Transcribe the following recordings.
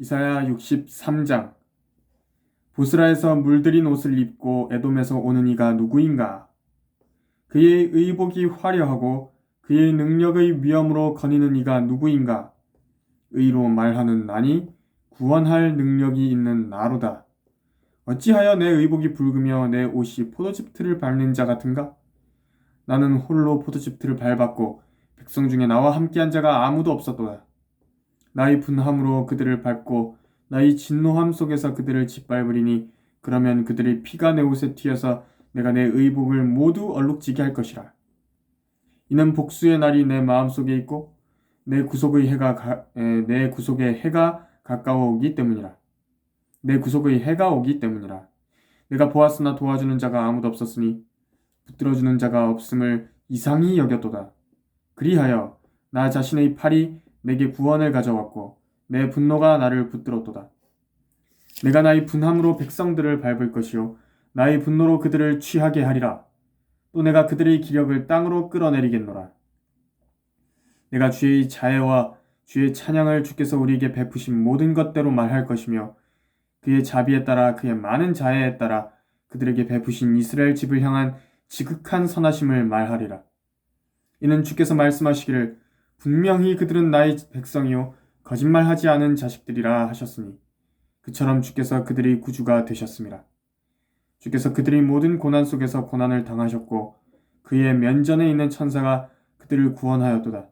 이사야 63장 보스라에서 물들인 옷을 입고 에돔에서 오는 이가 누구인가? 그의 의복이 화려하고 그의 능력의 위엄으로 거니는 이가 누구인가? 의로 말하는 나니 구원할 능력이 있는 나로다. 어찌하여 내 의복이 붉으며 내 옷이 틀을 밟는 자 같은가? 나는 홀로 틀을 밟았고 백성 중에 나와 함께한 자가 아무도 없었도다. 나의 분함으로 그들을 밟고 나의 진노함 속에서 그들을 짓밟으리니 그러면 그들의 피가 내 옷에 튀어서 내가 내 의복을 모두 얼룩지게 할 것이라. 이는 복수의 날이 내 마음 속에 있고 내 구속의 해가 가, 에, 내 구속의 해가 가까워 오기 때문이라. 내 구속의 해가 오기 때문이라. 내가 보았으나 도와주는 자가 아무도 없었으니 붙들어주는 자가 없음을 이상히 여겼도다. 그리하여 나 자신의 팔이 내게 구원을 가져왔고 내 분노가 나를 붙들었도다. 내가 나의 분함으로 백성들을 밟을 것이요 나의 분노로 그들을 취하게 하리라. 또 내가 그들의 기력을 땅으로 끌어내리겠노라. 내가 주의 자애와 주의 찬양을 주께서 우리에게 베푸신 모든 것대로 말할 것이며 그의 자비에 따라 그의 많은 자애에 따라 그들에게 베푸신 이스라엘 집을 향한 지극한 선하심을 말하리라. 이는 주께서 말씀하시기를 분명히 그들은 나의 백성이요 거짓말하지 않은 자식들이라 하셨으니 그처럼 주께서 그들의 구주가 되셨습니다. 주께서 그들의 모든 고난 속에서 고난을 당하셨고 그의 면전에 있는 천사가 그들을 구원하였도다.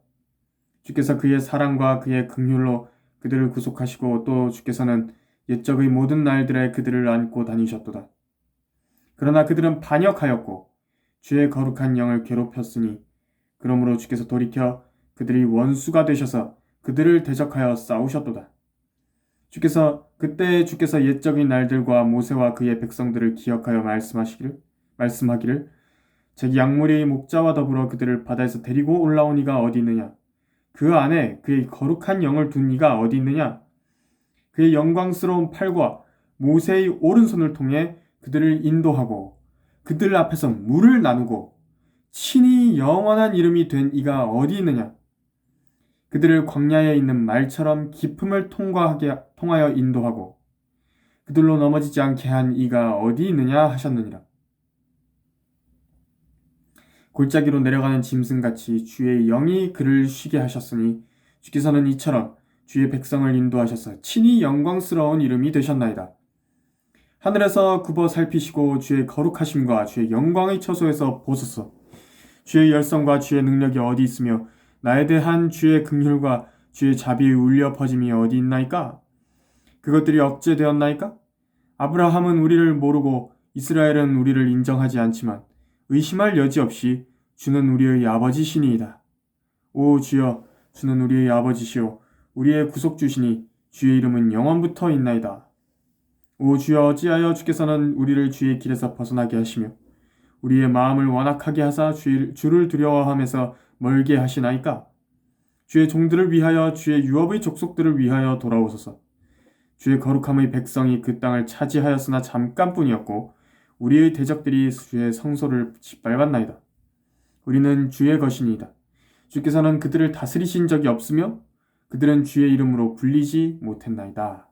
주께서 그의 사랑과 그의 긍휼로 그들을 구속하시고 또 주께서는 옛적의 모든 날들에 그들을 안고 다니셨도다. 그러나 그들은 반역하였고 주의 거룩한 영을 괴롭혔으니 그러므로 주께서 돌이켜 그들이 원수가 되셔서 그들을 대적하여 싸우셨도다. 주께서 그때 주께서 옛적인 날들과 모세와 그의 백성들을 기억하여 말씀하시기를 말씀하기를 제 약물의 목자와 더불어 그들을 바다에서 데리고 올라온 이가 어디 있느냐? 그 안에 그의 거룩한 영을 둔 이가 어디 있느냐? 그의 영광스러운 팔과 모세의 오른손을 통해 그들을 인도하고 그들 앞에서 물을 나누고 친히 영원한 이름이 된 이가 어디 있느냐 그들을 광야에 있는 말처럼 기품을 통과하게 통하여 인도하고 그들로 넘어지지 않게 한 이가 어디 있느냐 하셨느니라. 골짜기로 내려가는 짐승같이 주의 영이 그를 쉬게 하셨으니 주께서는 이처럼 주의 백성을 인도하셔서 친히 영광스러운 이름이 되셨나이다. 하늘에서 굽어 살피시고 주의 거룩하심과 주의 영광의 처소에서 보소서. 주의 열성과 주의 능력이 어디 있으며 나에 대한 주의 긍휼과 주의 자비의 울려 퍼짐이 어디 있나이까? 그것들이 억제되었나이까? 아브라함은 우리를 모르고 이스라엘은 우리를 인정하지 않지만 의심할 여지 없이 주는 우리의 아버지시니이다. 오 주여 주는 우리의 아버지시오 우리의 구속주시니 주의 이름은 영원부터 있나이다. 오 주여 어찌하여 주께서는 우리를 주의 길에서 벗어나게 하시며 우리의 마음을 완악하게 하사 주를 두려워함에서 멀게 하시나이까? 주의 종들을 위하여 주의 유업의 족속들을 위하여 돌아오소서. 주의 거룩함의 백성이 그 땅을 차지하였으나 잠깐뿐이었고 우리의 대적들이 주의 성소를 짓밟았나이다. 우리는 주의 것이니이다. 주께서는 그들을 다스리신 적이 없으며 그들은 주의 이름으로 불리지 못했나이다.